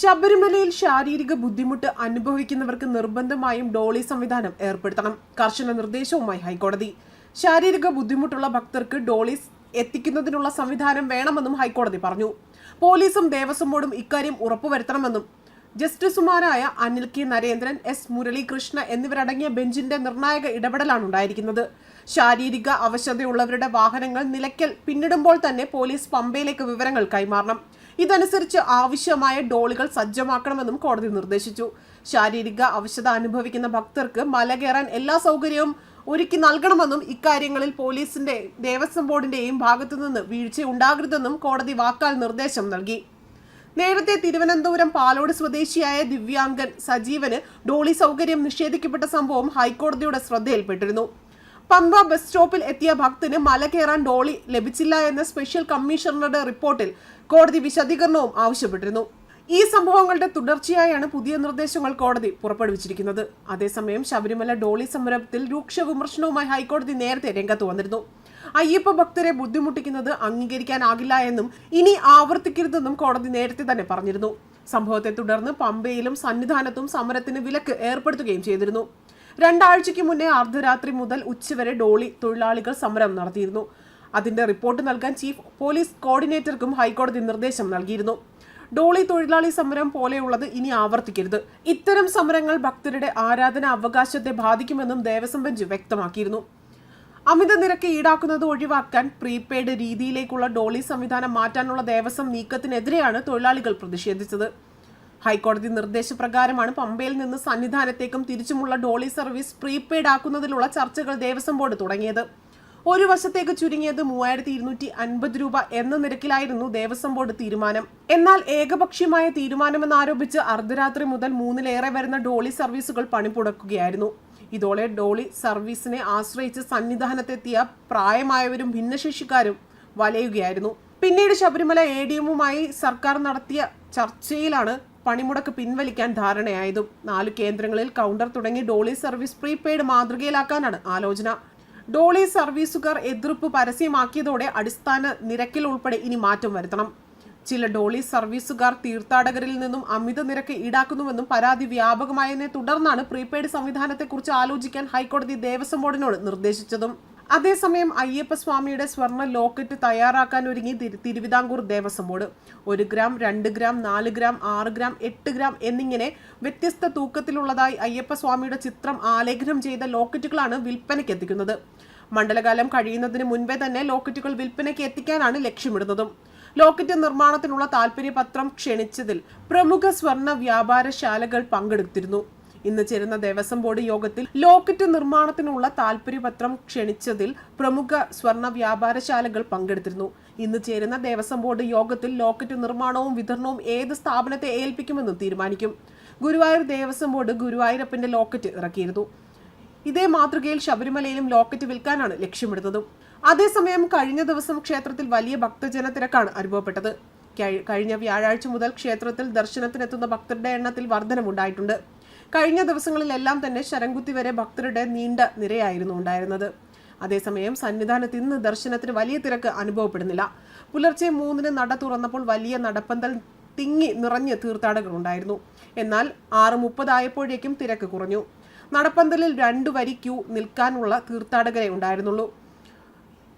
ശബരിമലയിൽ ശാരീരിക ബുദ്ധിമുട്ട് അനുഭവിക്കുന്നവർക്ക് നിർബന്ധമായും ഡോളി സംവിധാനം ഏർപ്പെടുത്തണം. കർശന നിർദ്ദേശവുമായി ഹൈക്കോടതി. ശാരീരിക ബുദ്ധിമുട്ടുള്ള ഭക്തർക്ക് ഡോളി എത്തിക്കുന്നതിനുള്ള സംവിധാനം വേണമെന്നും ഹൈക്കോടതി പറഞ്ഞു. പോലീസും ദേവസ്വം ബോർഡും ഇക്കാര്യം ഉറപ്പുവരുത്തണമെന്നും ജസ്റ്റിസുമാരായ അനിൽ കെ നരേന്ദ്രൻ എസ് മുരളീകൃഷ്ണ എന്നിവരടങ്ങിയ ബെഞ്ചിന്റെ നിർണായക ഇടപെടലാണ് ഉണ്ടായിരിക്കുന്നത്. ശാരീരിക അവശതയുള്ളവരുടെ വാഹനങ്ങൾ നിലയ്ക്കൽ പിന്നിടുമ്പോൾ തന്നെ പോലീസ് പമ്പയിലേക്ക് വിവരങ്ങൾ കൈമാറണം. ഇതനുസരിച്ച് ആവശ്യമായ ഡോളുകൾ സജ്ജമാക്കണമെന്നും കോടതി നിർദ്ദേശിച്ചു. ശാരീരിക അവശത അനുഭവിക്കുന്ന ഭക്തർക്ക് മല കയറാൻ എല്ലാ സൗകര്യവും ഒരുക്കി നൽകണമെന്നും ഇക്കാര്യങ്ങളിൽ പോലീസിന്റെ ദേവസ്വം ബോർഡിന്റെയും ഭാഗത്തുനിന്ന് വീഴ്ച ഉണ്ടാകരുതെന്നും കോടതി വാക്കാൽ നിർദ്ദേശം നൽകി. നേരത്തെ തിരുവനന്തപുരം പാലോട് സ്വദേശിയായ ദിവ്യാംഗൻ സജീവന് ഡോളി സൗകര്യം നിഷേധിക്കപ്പെട്ട സംഭവം ഹൈക്കോടതിയുടെ ശ്രദ്ധയിൽപ്പെട്ടിരുന്നു. പമ്പ ബസ് സ്റ്റോപ്പിൽ എത്തിയ ഭക്തന് മല കയറാൻ ഡോളി ലഭിച്ചില്ല എന്ന സ്പെഷ്യൽ കമ്മീഷണറുടെ റിപ്പോർട്ടിൽ കോടതി വിശദീകരണവും ആവശ്യപ്പെട്ടിരുന്നു. ഈ സംഭവങ്ങളുടെ തുടർച്ചയായാണ് പുതിയ നിർദ്ദേശങ്ങൾ കോടതി പുറപ്പെടുവിച്ചിരിക്കുന്നത്. അതേസമയം ശബരിമല ഡോളി സമരത്തിൽ രൂക്ഷ വിമർശനവുമായി ഹൈക്കോടതി നേരത്തെ രംഗത്ത് വന്നിരുന്നു. അയ്യപ്പ ഭക്തരെ ബുദ്ധിമുട്ടിക്കുന്നത് അംഗീകരിക്കാനാകില്ല എന്നും ഇനി ആവർത്തിക്കരുതെന്നും കോടതി നേരത്തെ തന്നെ പറഞ്ഞിരുന്നു. സംഭവത്തെ തുടർന്ന് പമ്പയിലും സന്നിധാനത്തും സമരത്തിന് വിലക്ക് ഏർപ്പെടുത്തുകയും ചെയ്തിരുന്നു. രണ്ടാഴ്ചയ്ക്ക് മുന്നേ അർദ്ധരാത്രി മുതൽ ഉച്ചവരെ ഡോളി തൊഴിലാളികൾ സമരം നടത്തിയിരുന്നു. അതിന്റെ റിപ്പോർട്ട് നൽകാൻ ചീഫ് പോലീസ് കോർഡിനേറ്റർക്കും ഹൈക്കോടതി നിർദ്ദേശം നൽകിയിരുന്നു. ഡോളി തൊഴിലാളി സമരം പോലെയുള്ളത് ഇനി ആവർത്തിക്കരുത്. ഇത്തരം സമരങ്ങൾ ഭക്തരുടെ ആരാധന അവകാശത്തെ ബാധിക്കുമെന്നും ദേവസ്വം ബെഞ്ച് വ്യക്തമാക്കിയിരുന്നു. അമിത നിരക്ക് ഈടാക്കുന്നത് ഒഴിവാക്കാൻ പ്രീപെയ്ഡ് രീതിയിലേക്കുള്ള ഡോളി സംവിധാനം മാറ്റാനുള്ള ദേവസ്വം നീക്കത്തിനെതിരെയാണ് തൊഴിലാളികൾ പ്രതിഷേധിച്ചത്. ഹൈക്കോടതി നിർദ്ദേശപ്രകാരമാണ് പമ്പയിൽ നിന്ന് സന്നിധാനത്തേക്കും തിരിച്ചുമുള്ള ഡോളി സർവീസ് പ്രീപെയ്ഡ് ആക്കുന്നതിലുള്ള ചർച്ചകൾ ദേവസ്വം ബോർഡ് തുടങ്ങിയത്. ഒരു വശത്തേക്ക് ചുരുങ്ങിയത് മൂവായിരത്തി ഇരുന്നൂറ്റി അൻപത് രൂപ എന്ന നിരക്കിലായിരുന്നു ദേവസ്വം ബോർഡ് തീരുമാനം. എന്നാൽ ഏകപക്ഷീയമായ തീരുമാനമെന്നാരോപിച്ച് അർദ്ധരാത്രി മുതൽ മൂന്നിലേറെ വരുന്ന ഡോളി സർവീസുകൾ പണിമുടക്കുകയായിരുന്നു ഇതോടെ ഡോളി സർവീസിനെ ആശ്രയിച്ച് സന്നിധാനത്തെത്തിയ പ്രായമായവരും ഭിന്നശേഷിക്കാരും വലയുകയായിരുന്നു. പിന്നീട് ശബരിമല എ ഡി എമ്മുമായി സർക്കാർ നടത്തിയ ചർച്ചയിലാണ് പണിമുടക്ക് പിൻവലിക്കാൻ ധാരണയായതും നാല് കേന്ദ്രങ്ങളിൽ കൗണ്ടർ തുടങ്ങി ഡോളി സർവീസ് പ്രീപെയ്ഡ് മാതൃകയിലാക്കാനാണ് ആലോചന. ഡോളി സർവീസുകാർ എതിർപ്പ് പരസ്യമാക്കിയതോടെ അടിസ്ഥാന നിരക്കിൽ ഉൾപ്പെടെ ഇനി മാറ്റം വരുത്തണം. ചില ഡോളി സർവീസുകാർ തീർത്ഥാടകരിൽ നിന്നും അമിത നിരക്ക് ഈടാക്കുന്നുവെന്നും പരാതി വ്യാപകമായതിനെ തുടർന്നാണ് പ്രീപെയ്ഡ് സംവിധാനത്തെക്കുറിച്ച് ആലോചിക്കാൻ ഹൈക്കോടതി ദേവസ്വം ബോർഡിനോട് നിർദ്ദേശിച്ചതും. അതേസമയം അയ്യപ്പ സ്വാമിയുടെ സ്വർണ ലോക്കറ്റ് തയ്യാറാക്കാൻ ഒരുങ്ങി തിരു- തിരുവിതാംകൂർ ദേവസ്വം ബോർഡ്. ഒരു ഗ്രാം രണ്ട് ഗ്രാം നാല് ഗ്രാം ആറ് ഗ്രാം എട്ട് ഗ്രാം എന്നിങ്ങനെ വ്യത്യസ്ത തൂക്കത്തിലുള്ളതായി അയ്യപ്പ സ്വാമിയുടെ ചിത്രം ആലേഖനം ചെയ്ത ലോക്കറ്റുകളാണ് വിൽപ്പനയ്ക്ക് എത്തിക്കുന്നത്. മണ്ഡലകാലം കഴിയുന്നതിന് മുൻപേ തന്നെ ലോക്കറ്റുകൾ വിൽപ്പനയ്ക്ക് എത്തിക്കാനാണ് ലക്ഷ്യമിടുന്നതും. ലോക്കറ്റ് നിർമ്മാണത്തിനുള്ള താൽപര്യപത്രം ക്ഷണിച്ചതിൽ പ്രമുഖ സ്വർണ വ്യാപാരശാലകൾ പങ്കെടുത്തിരുന്നു. ഇന്ന് ചേരുന്ന ദേവസ്വം ബോർഡ് യോഗത്തിൽ ലോക്കറ്റ് നിർമ്മാണത്തിനുള്ള താൽപര്യപത്രം ക്ഷണിച്ചതിൽ പ്രമുഖ സ്വർണ വ്യാപാരശാലകൾ പങ്കെടുത്തിരുന്നു. ഇന്ന് ചേരുന്ന ദേവസ്വം ബോർഡ് യോഗത്തിൽ ലോക്കറ്റ് നിർമ്മാണവും വിതരണവും ഏത് സ്ഥാപനത്തെ ഏൽപ്പിക്കുമെന്നും തീരുമാനിക്കും. ഗുരുവായൂർ ദേവസ്വം ബോർഡ് ഗുരുവായൂരപ്പന്റെ ലോക്കറ്റ് ഇറക്കിയിരുന്നു. ഇതേ മാതൃകയിൽ ശബരിമലയിലും ലോക്കറ്റ് വിൽക്കാനാണ് ലക്ഷ്യമിടുന്നതും. അതേസമയം കഴിഞ്ഞ ദിവസം ക്ഷേത്രത്തിൽ വലിയ ഭക്തജന തിരക്കാണ് അനുഭവപ്പെട്ടത് കഴിഞ്ഞ വ്യാഴാഴ്ച മുതൽ ക്ഷേത്രത്തിൽ ദർശനത്തിനെത്തുന്ന ഭക്തരുടെ എണ്ണത്തിൽ വർധനമുണ്ടായിട്ടുണ്ട്. കഴിഞ്ഞ ദിവസങ്ങളിലെല്ലാം തന്നെ ശരംകുത്തി വരെ ഭക്തരുടെ നീണ്ട നിരയായിരുന്നു ഉണ്ടായിരുന്നത്. അതേസമയം സന്നിധാനത്ത് ഇന്ന് ദർശനത്തിന് വലിയ തിരക്ക് അനുഭവപ്പെടുന്നില്ല. പുലർച്ചെ മൂന്നിന് നട തുറന്നപ്പോൾ വലിയ നടപ്പന്തൽ തിങ്ങി നിറഞ്ഞ് തീർത്ഥാടകർ ഉണ്ടായിരുന്നു. എന്നാൽ ആറ് മുപ്പതായപ്പോഴേക്കും തിരക്ക് കുറഞ്ഞു. നടപ്പന്തലിൽ രണ്ടു വരി ക്യൂ നിൽക്കാനുള്ള തീർത്ഥാടകരെ ഉണ്ടായിരുന്നുള്ളൂ.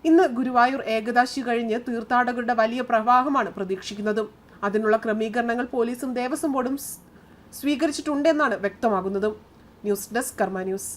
ഇന്ന് ഗുരുവായൂർ ഏകദാശി കഴിഞ്ഞ് തീർത്ഥാടകരുടെ വലിയ പ്രവാഹമാണ് പ്രതീക്ഷിക്കുന്നതും. അതിനുള്ള ക്രമീകരണങ്ങൾ പോലീസും ദേവസ്വം ബോർഡും സ്വീകരിച്ചിട്ടുണ്ടെന്നാണ് വ്യക്തമാകുന്നത്. News desk Karma news.